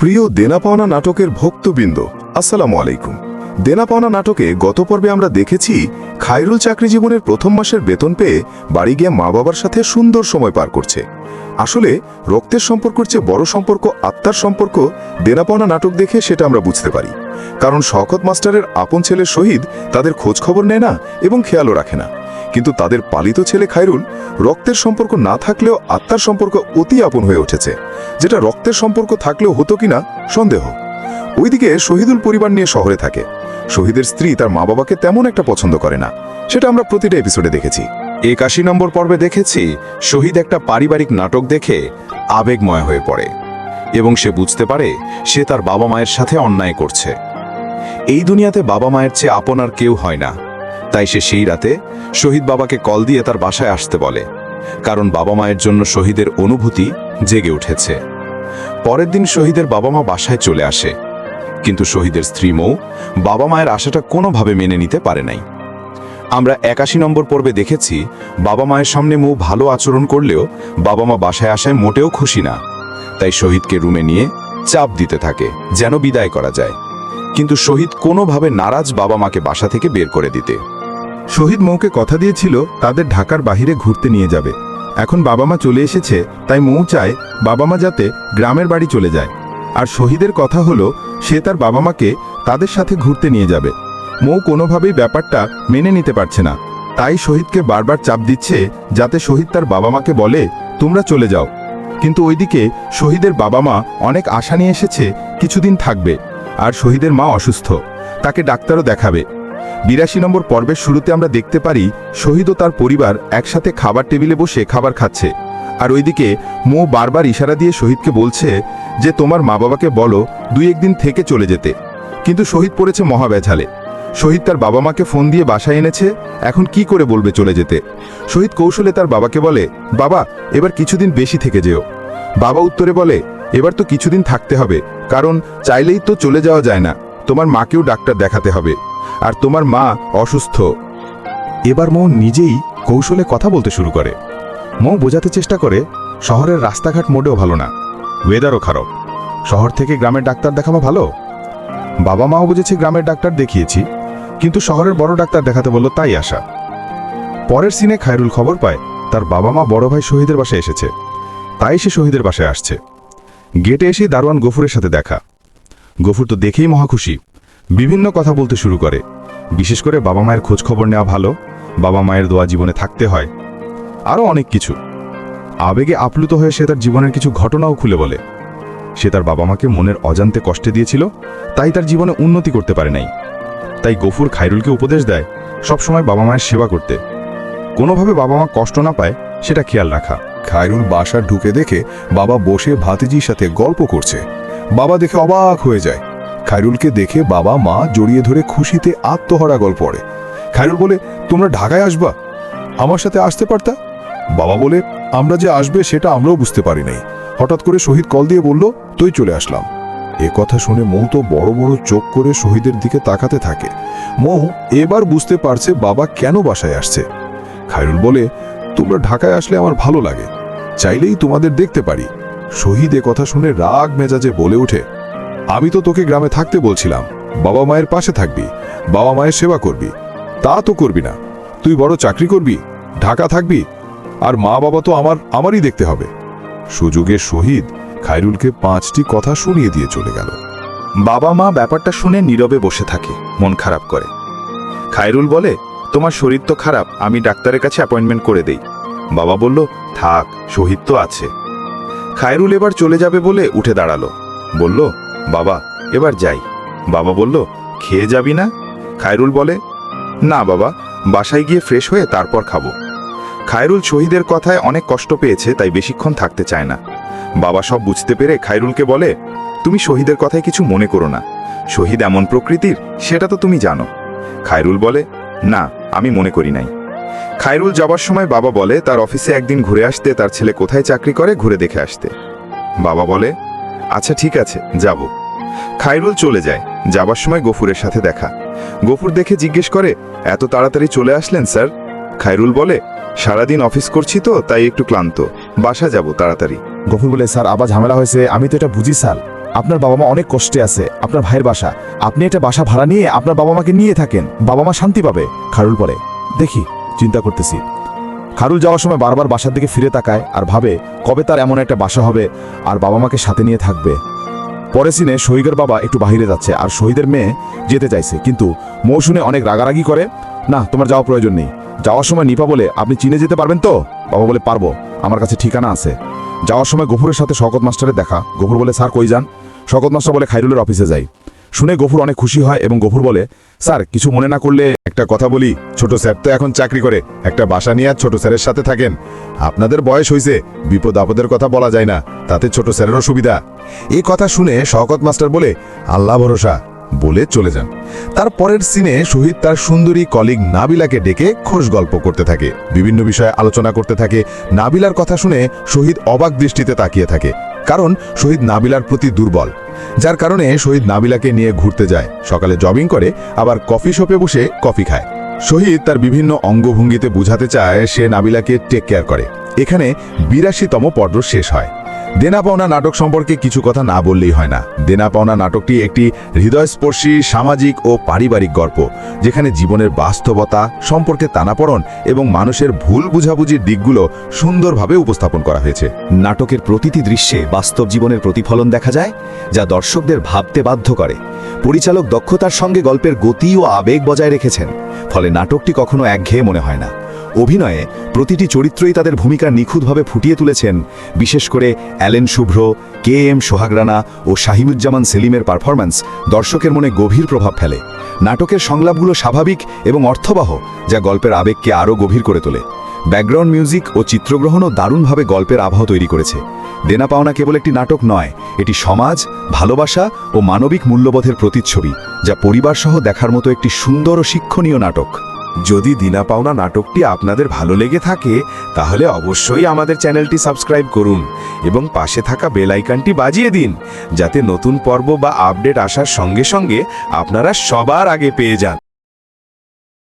প্রিয় দেনা পাওনা নাটকের ভক্তবৃন্দ, আসসালামু আলাইকুম। দেনা পাওনা নাটকে গত পর্বে আমরা দেখেছি, খায়রুল চাকরি জীবনের প্রথম মাসের বেতন পেয়ে বাড়ি গিয়ে মা বাবার সাথে সুন্দর সময় পার করছে। আসলে, রক্তের সম্পর্কের চেয়ে বড় সম্পর্ক আত্মার সম্পর্ক দেনা পাওনা নাটক দেখে সেটা আমরা বুঝতে পারি। কারণ শওকত মাস্টারের আপন ছেলে শহীদ তাদের খোঁজ খবর নেয় না এবং খেয়ালও রাখে না। কিন্তু তাদের পালিত ছেলে খায়রুল রক্তের সম্পর্ক না থাকলেও আত্মার সম্পর্ক অতি আপন হয়ে উঠেছে। যেটা রক্তের সম্পর্ক থাকলেও হতো কিনা সন্দেহ। ওইদিকে শহীদুল পরিবার নিয়ে শহরে থাকে। শহীদের স্ত্রী তার মা বাবাকে তেমন একটা পছন্দ করে না। সেটা আমরা প্রতিটা এপিসোডে দেখেছি। একাশি নম্বর পর্বে দেখেছি শহীদ একটা পারিবারিক নাটক দেখে আবেগময় হয়ে পড়ে এবং সে বুঝতে পারে সে তার বাবা মায়ের সাথে অন্যায় করছে। এই দুনিয়াতে বাবা মায়ের চেয়ে আপন আর কেউ হয় না। তাই সে সেই রাতে শহীদ বাবাকে কল দিয়ে তার বাসায় আসতে বলে, কারণ বাবা মায়ের জন্য শহীদের অনুভূতি জেগে উঠেছে। পরের দিন শহীদের বাবা মা বাসায় চলে আসে, কিন্তু শহীদের স্ত্রী মৌ বাবা মায়ের আশাটা কোনোভাবে মেনে নিতে পারে নাই। আমরা একাশি নম্বর পর্বে দেখেছি, বাবা মায়ের সামনে মৌ ভালো আচরণ করলেও বাবা মা বাসায় আসায় মোটেও খুশি না। তাই শহীদকে রুমে নিয়ে চাপ দিতে থাকে, যেন বিদায় করা যায়। কিন্তু শহীদ কোনোভাবে নারাজ বাবা মাকে বাসা থেকে বের করে দিতে। শহীদ মৌকে কথা দিয়েছিল, তাদের ঢাকার বাহিরে ঘুরতে নিয়ে যাবে। এখন বাবা মা চলে এসেছে, তাই মৌ চায় বাবা মা যাতে গ্রামের বাড়ি চলে যায়। আর শহীদের কথা হলো, সে তার বাবা মাকে তাদের সাথে ঘুরতে নিয়ে যাবে। মৌ কোনোভাবেই ব্যাপারটা মেনে নিতে পারছে না। তাই শহীদকে বারবার চাপ দিচ্ছে, যাতে শহীদ তার বাবা মাকে বলে, তোমরা চলে যাও। কিন্তু ওইদিকে শহীদের বাবা মা অনেক আশা নিয়ে এসেছে, কিছুদিন থাকবে। আর শহীদের মা অসুস্থ। তাকে ডাক্তারও দেখাবে। বিরাশি নম্বর পর্বের শুরুতে আমরা দেখতে পারি শহীদ ও তার পরিবার একসাথে খাবার টেবিলে বসে খাবার খাচ্ছে। আর ওইদিকে মো বারবার ইশারা দিয়ে শহীদকে বলছে যে, তোমার মা বাবাকে বলো দুই একদিন থেকে চলে যেতে। কিন্তু শহীদ পড়েছে মহাব্যাঝালে শহীদ তার বাবা মাকে ফোন দিয়ে বাসায় এনেছে, এখন কি করে বলবে চলে যেতে? শহীদ কৌশলে তার বাবাকে বলে, বাবা, এবার কিছুদিন বেশি থেকে যেও। বাবা উত্তরে বলে, এবার তো কিছুদিন থাকতে হবে, কারণ চাইলেই তো চলে যাওয়া যায় না। তোমার মাকেও ডাক্তার দেখাতে হবে। আর তোমার মা অসুস্থ। এবার মৌ নিজেই কৌশলে কথা বলতে শুরু করে। মৌ বোঝাতে চেষ্টা করে, শহরের রাস্তাঘাট মোটেও ভালো না। ওয়েদারও খারাপ। শহর থেকে গ্রামের ডাক্তার দেখানো ভালো? বাবা মাও বুঝেছে গ্রামের ডাক্তার দেখিয়েছি, কিন্তু শহরের বড় ডাক্তার দেখাতে বলল তাই আসা পরের সিনে খায়রুল খবর পায়, তার বাবা মা বড় ভাই শহীদের বাসায় এসেছে। তাই সে শহীদের বাসায় আসছে। গেটে এসে দারোয়ান গফুরের সাথে দেখা। গফুর তো দেখেই মহাখুশি বিভিন্ন কথা বলতে শুরু করে। বিশেষ করে বাবা মায়ের খোঁজ খবর নেওয়া ভালো, বাবা মায়ের দোয়া জীবনে থাকতে হয়। আরও অনেক কিছু। আবেগে আপ্লুত হয়ে সে তার জীবনের কিছু ঘটনাও খুলে বলে। সে তার বাবা মাকে মনের অজান্তে কষ্টে দিয়েছিল, তাই তার জীবনে উন্নতি করতে পারে নাই। তাই গফুর খাইরুলকে উপদেশ দেয় সবসময় বাবা মায়ের সেবা করতে। কোনোভাবে বাবা মা কষ্ট না পায়, সেটা খেয়াল রাখা। খায়রুল বাসা ঢুকে দেখে বাবা বসে ভাতিজির সাথে গল্প করছে। বাবা দেখে অবাক হয়ে যায়। খায়রুলকে দেখে বাবা, মা জড়িয়ে ধরে খুশিতে আত্মহরা গল্প পড়ে খায়রুল বলে, তোমরা ঢাকায় আসবা? আমার সাথে আসতে পারতা? বাবা বলে, আমরা যে আসবে সেটা আমরাও বুঝতে পারি নাই। হঠাৎ করে শহীদ কল দিয়ে বলল, তুই চলে আসলাম। এ কথা শুনে মৌ তো বড় বড় চোখ করে শহীদের দিকে তাকাতে থাকে। মৌ এবার বুঝতে পারছে বাবা কেন বাসায় আসছে। খায়রুল বলে, তোমরা ঢাকায় আসলে আমার ভালো লাগে। চাইলেই তোমাদের দেখতে পারি। শহীদ এ কথা শুনে রাগ মেজাজে বলে ওঠে আমি তো তোকে গ্রামে থাকতে বলছিলাম। বাবা মায়ের পাশে থাকবি, বাবা মায়ের সেবা করবি। তা তো করবি না। তুই বড় চাকরি করবি, ঢাকা থাকবি, আর মা বাবা তো আমার, আমারই দেখতে হবে। সুযোগে শহীদ খায়রুলকে পাঁচটি কথা শুনিয়ে দিয়ে চলে গেল। বাবা মা ব্যাপারটা শুনে নীরবে বসে থাকে, মন খারাপ করে। খায়রুল বলে, তোমার শরীর তো খারাপ, আমি ডাক্তারের কাছে অ্যাপয়েন্টমেন্ট করে দেই। বাবা বলল, থাক, শহীদ তো আছে। খায়রুল এবার চলে যাবে বলে উঠে দাঁড়াল। বলল বাবা, এবার যাই। বাবা বলল, খেয়ে যাবি না? খায়রুল বলে, না বাবা, বাসায় গিয়ে ফ্রেশ হয়ে তারপর খাব। খায়রুল শহীদের কথায় অনেক কষ্ট পেয়েছে, তাই বেশিক্ষণ থাকতে চায় না। বাবা সব বুঝতে পেরে খায়রুলকে বলে, তুমি শহীদের কথায় কিছু মনে করো না। শহীদ এমন প্রকৃতির, সেটা তো তুমি জানো। খায়রুল বলে, না, আমি মনে করি নাই। খায়রুল যাবার সময় বাবা বলে, তার অফিসে একদিন ঘুরে আসতে, তার ছেলে কোথায় চাকরি করে, ঘুরে দেখে আসতে। বাবা বলে আচ্ছা ঠিক আছে, যাব। খায়রুল চলে যায়, যাবার সময় গফুরের সাথে দেখা। গফুর দেখে জিজ্ঞেস করে, এত তাড়াতাড়ি চলে আসলেন, স্যার? খায়রুল বলে, সারাদিন অফিস করছি তো, তাই একটু ক্লান্ত। বাসা যাব তাড়াতাড়ি। গফুর বলে, স্যার, আবার ঝামেলা হয়েছে, আমি তো এটা বুঝি, স্যার। আপনার বাবা মা অনেক কষ্টে আছে, আপনার ভাইয়ের বাসা। আপনি একটা বাসা ভাড়া নিয়ে আপনার বাবা মাকে নিয়ে থাকেন বাবা মা শান্তি পাবে। খারুল বলে, দেখি, চিন্তা করতেছি। খারুল যাওয়ার সময় বারবার বাসার দিকে ফিরে তাকায় আর ভাবে, কবে তার এমন একটা বাসা হবে, আর বাবা মাকে সাথে নিয়ে থাকবে? পরে সিনে শহীদের বাবা একটু বাহিরে যাচ্ছে আর শহীদের মেয়ে যেতে চাইছে। কিন্তু মৌসুমে অনেক রাগারাগি করে, না, তোমার যাওয়া প্রয়োজন নেই। যাওয়ার সময় নিপা বলে, আপনি চিনে যেতে পারবেন তো? বাবা বলে, পারব। আমার কাছে ঠিকানা আছে। যাওয়ার সময় গফুরের সাথে শকত মাস্টারের দেখা। গফুর বলে, স্যার, কই যান? শকত মাস্টার বলে, খাইরুলের অফিসে যাই। শুনে গফুর অনেক খুশি হয় এবং গফুর বলে, স্যার, কিছু মনে না করলে একটা কথা বলি। ছোট স্যার তো এখন চাকরি করে। একটা বাসা নিয়ে ছোট স্যারের সাথে থাকেন। আপনাদের বয়স হয়েছে বিপদ আপদের কথা বলা যায় না। তাতে ছোট স্যারেরও সুবিধা। এই কথা শুনে শওকত মাস্টার বলে, আল্লাহ ভরসা। বলে চলে যান। তারপরের সিনে শহীদ তার সুন্দরী কলিগ নাবিলাকে ডেকে খোশ গল্প করতে থাকে। বিভিন্ন বিষয়ে আলোচনা করতে থাকে। নাবিলার কথা শুনে শহীদ অবাক দৃষ্টিতে তাকিয়ে থাকে। কারণ শহীদ নাবিলার প্রতি দুর্বল। যার কারণে শহীদ নাবিলাকে নিয়ে ঘুরতে যায়। সকালে জবিং করে, আবার কফি শপে বসে কফি খায়। শহীদ তার বিভিন্ন অঙ্গভঙ্গিতে বুঝাতে চায়, সে নাবিলাকে টেক কেয়ার করে। এখানে বিরাশিতম পর্ব শেষ হয়। দেনা পাওনা নাটক সম্পর্কে কিছু কথা না বললেই হয় না। দেনা পাওনা নাটকটি একটি হৃদয়স্পর্শী, সামাজিক ও পারিবারিক গল্প, যেখানে জীবনের বাস্তবতা, সম্পর্কে টানাপড়ন এবং মানুষের ভুল বুঝাবুঝির দিকগুলো সুন্দরভাবে উপস্থাপন করা হয়েছে। নাটকের প্রতিটি দৃশ্যে বাস্তব জীবনের প্রতিফলন দেখা যায়, যা দর্শকদের ভাবতে বাধ্য করে। পরিচালক দক্ষতার সঙ্গে গল্পের গতি ও আবেগ বজায় রেখেছেন, ফলে নাটকটি কখনো একঘেয়ে মনে হয় না। অভিনয়ে প্রতিটি চরিত্রই তাদের ভূমিকা নিখুঁতভাবে ফুটিয়ে তুলেছেন, বিশেষ করে অ্যালেন শুভ্র, কে এম সোহাগ রানা ও শাহিমুজ্জামান সেলিমের পারফরম্যান্স দর্শকের মনে গভীর প্রভাব ফেলে। নাটকের সংলাপগুলো স্বাভাবিক এবং অর্থবহ, যা গল্পের আবেগকে আরও গভীর করে তোলে। ব্যাকগ্রাউন্ড মিউজিক ও চিত্রগ্রহণও দারুণভাবে গল্পের আবহ তৈরি করেছে। দেনা পাওনা কেবল একটি নাটক নয়, এটি সমাজ, ভালোবাসা ও মানবিক মূল্যবোধের প্রতিচ্ছবি, যা পরিবারসহ দেখার মতো একটি সুন্দর ও শিক্ষণীয় নাটক। যদি দিনা পাওনা নাটকটি আপনাদের ভালো লেগে থাকে, তাহলে অবশ্যই আমাদের চ্যানেলটি সাবস্ক্রাইব করুন এবং পাশে থাকা বেল আইকনটি বাজিয়ে দিন, যাতে নতুন পর্ব বা আপডেট আসার সঙ্গে সঙ্গে আপনারা সবার আগে পেয়ে যান।